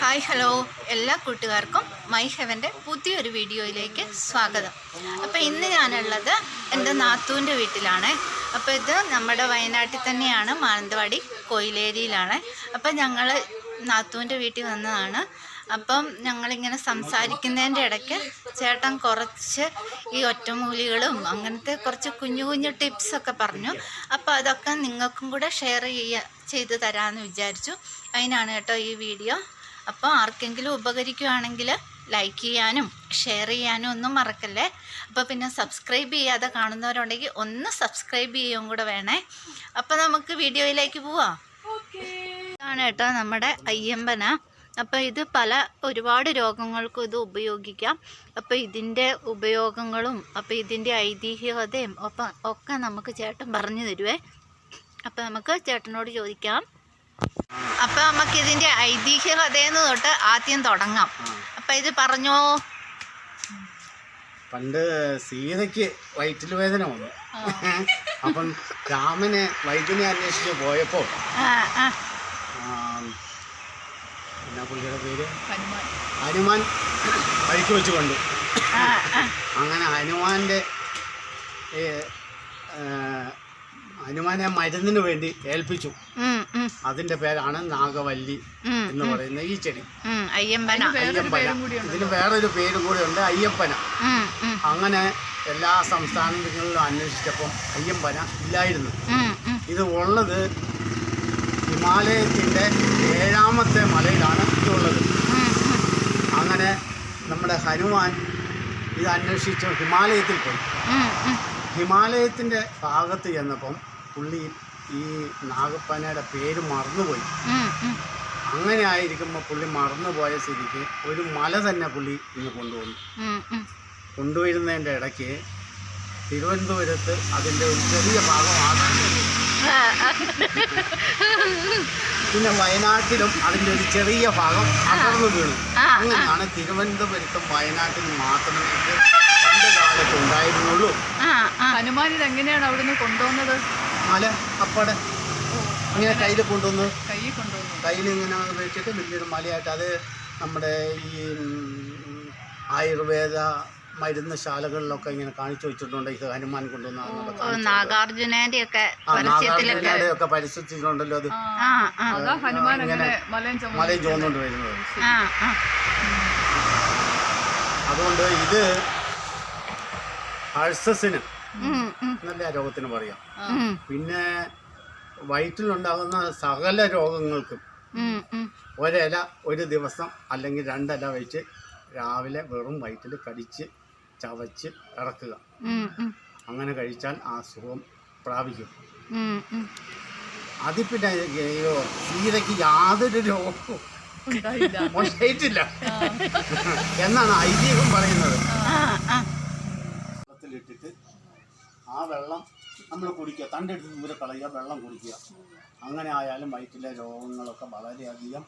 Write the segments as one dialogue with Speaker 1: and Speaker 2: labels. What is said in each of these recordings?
Speaker 1: Hi hello. എല്ലാ കൂട്ടുകാർക്കും my ഹെവന്റെ പുതിയൊരു വീഡിയോയിലേക്ക് സ്വാഗതം. അപ്പോൾ ഇന്ന് ഞാനുള്ളത് എന്റെ നാത്തൂന്റെ വീട്ടിലാണ്. അപ്പോൾ ഇത് നമ്മുടെ വയനാട്ടിൽ തന്നെയാണ് മാനന്തവാടി കോയിലേരിയിലാണ്. അപ്പോൾ ഞങ്ങൾ നാത്തൂന്റെ വീട്ടിൽ വന്നതാണ്. അപ്പം ഞങ്ങളിങ്ങനെ സംസാരിക്കുന്നതിന്റെ ഇടയ്ക്ക് ചേട്ടൻ കുറച്ച് ഈ ഒറ്റമൂലികളും അങ്ങനത്തെ കുറച്ച് കുഞ്ഞു കുഞ്ഞു ടിപ്സൊക്കെ പറഞ്ഞു. അപ്പോൾ അതൊക്കെ നിങ്ങൾക്കും കൂടെ ഷെയർ ചെയ്യുക ചെയ്ത് തരാമെന്ന് വിചാരിച്ചു. അതിനാണ് കേട്ടോ ഈ വീഡിയോ അപ്പോൾ ആർക്കെങ്കിലും ഉപകരിക്കുകയാണെങ്കിൽ ലൈക്ക് ചെയ്യാനും ഷെയർ ചെയ്യാനും ഒന്നും മറക്കല്ലേ? അപ്പോൾ പിന്നെ സബ്സ്ക്രൈബ് ചെയ്യാതെ കാണുന്നവരുണ്ടെങ്കിൽ ഒന്ന് സബ്സ്ക്രൈബ് ചെയ്യുകയും കൂടെ വേണേ. അപ്പോൾ നമുക്ക് വീഡിയോയിലേക്ക് പോവാം. ഇതാണ് കേട്ടോ നമ്മുടെ അയ്യമ്പന. അപ്പോൾ ഇത് പല ഒരുപാട് രോഗങ്ങൾക്കും ഇത് ഉപയോഗിക്കാം. അപ്പോൾ ഇതിന്റെ ഉപയോഗങ്ങളും അപ്പോൾ ഇതിന്റെ ഐതിഹ്യതയും ഒപ്പം ഒക്കെ നമുക്ക് ചേട്ടൻ പറഞ്ഞു തരുവേ. അപ്പോൾ നമുക്ക് ചേട്ടനോട് ചോദിക്കാം. അപ്പോൾ നമുക്ക് ഇതിന്റെ ഐതിഹ്യകഥയെന്ന് തൊട്ട് ആദ്യം തുടങ്ങാം. അപ്പൊ ഇത് പറഞ്ഞോ?
Speaker 2: പണ്ട് സീതയ്ക്ക് വയറ്റിൽ വേദന വന്നു. അപ്പം രാമന് വൈദ്യനെ അന്വേഷിച്ച് പോയപ്പോൾ എന്നാ പുള്ളിയുടെ പേര്? ഹനുമാൻ. വഴിക്ക് വെച്ച് കണ്ടു അങ്ങനെ ഹനുമാന്റെ ഹനുമാനെ മരുന്നിന് വേണ്ടി ഏൽപ്പിച്ചു.
Speaker 1: ഉം,
Speaker 2: പേരാണ് നാഗവല്ലി എന്ന് പറയുന്ന ഈ ചെടി.
Speaker 1: അയ്യമ്പന
Speaker 2: അയ്യപ്പന. ഇതിന് വേറൊരു പേരും കൂടി ഉണ്ട് അയ്യപ്പന. അങ്ങനെ എല്ലാ സംസ്ഥാനങ്ങളിലും അന്വേഷിച്ചപ്പം അയ്യമ്പന ഇല്ലായിരുന്നു. ഇത് ഉള്ളത് ഹിമാലയത്തിന്റെ ഏഴാമത്തെ മലയിലാണ് ഇതുള്ളത്. അങ്ങനെ നമ്മുടെ ഹനുമാൻ ഇത് അന്വേഷിച്ച് ഹിമാലയത്തിൽ പോയി.
Speaker 1: ഹിമാലയത്തിന്റെ.
Speaker 2: ഹിമാലയത്തിന്റെ ഭാഗത്ത് ചെന്നപ്പം പുള്ളി ഈ നാഗപ്പനയുടെ പേര് മറന്നുപോയി. അങ്ങനെ ആയിരിക്കുമ്പോൾ പുള്ളി മറന്നുപോയ സ്ഥിതിക്ക് ഒരു മല തന്നെ പുള്ളി ഇന്ന് കൊണ്ടുവന്നു. കൊണ്ടുവരുന്നതിന്റെ ഇടയ്ക്ക് തിരുവനന്തപുരത്ത് അതിന്റെ ഒരു ചെറിയ ഭാഗമാണ്. പിന്നെ വയനാട്ടിലും അതിന്റെ ഒരു ചെറിയ ഭാഗം അകർന്നു വീണു. അങ്ങനെയാണ് തിരുവനന്തപുരത്തും വയനാട്ടിലും മാത്രമേ പണ്ട് കാലത്ത് ഉണ്ടായിരുന്നുള്ളൂ.
Speaker 1: ആ, ആ.
Speaker 3: ഹനുമാൻ ഇത് എങ്ങനെയാണ് അവിടുന്ന് കൊണ്ടുവന്നത്?
Speaker 2: മല അപ്പടെ ഇങ്ങനെ കയ്യിൽ കൊണ്ടുവന്ന്
Speaker 3: കയ്യിൽ കൊണ്ടുവന്നു.
Speaker 2: കയ്യിൽ ഇങ്ങനെ വെച്ചിട്ട് വലിയൊരു മലയായിട്ട് അത് നമ്മുടെ ഈ ആയുർവേദ മരുന്ന് ശാലകളിലൊക്കെ ഇങ്ങനെ കാണിച്ചു വെച്ചിട്ടുണ്ട്. ഇത് ഹനുമാൻ കൊണ്ടുവന്ന
Speaker 1: നാഗാർജുനന്റെ ഒക്കെ
Speaker 2: ഒക്കെ പരിസ്ഥിതിയിലുണ്ടല്ലോ അത്. ഇങ്ങനെ
Speaker 3: മലയും
Speaker 2: ചോന്നുകൊണ്ട് ചുവന്നുകൊണ്ട് വരുന്നത്. അതുകൊണ്ട് ഇത് അൾസസിന് നല്ല രോഗത്തിന് പറയാം. പിന്നെ വയറ്റിലുണ്ടാകുന്ന സകല രോഗങ്ങൾക്കും. ഒരില ഒരു ദിവസം അല്ലെങ്കിൽ രണ്ടില വെച്ച് രാവിലെ വെറും വയറ്റിൽ കടിച്ച് ചവച്ച് ഇറക്കുക. അങ്ങനെ കഴിച്ചാൽ ആ സുഖം പ്രാപിക്കും. അതിൽ പിന്നെ സീതയ്ക്ക് യാതൊരു രോഗവും ഉണ്ടായിട്ടില്ല എന്നാണ് ഐതിഹ്യം പറയുന്നത്. വെള്ളത്തിലിട്ടിട്ട് ആ വെള്ളം നമ്മൾ കുടിക്കുക. തണ്ടെടുത്ത് ദൂരെ കളയുക വെള്ളം കുടിക്കുക. അങ്ങനെ ആയാലും വയറ്റിലെ രോഗങ്ങളൊക്കെ വളരെയധികം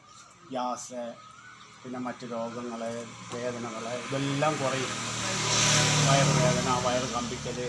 Speaker 2: ഗ്യാസ് പിന്നെ മറ്റ് രോഗങ്ങൾ വേദനകൾ ഇതെല്ലാം കുറയും. വയറുവേദന വയറ് കമ്പിക്കൽ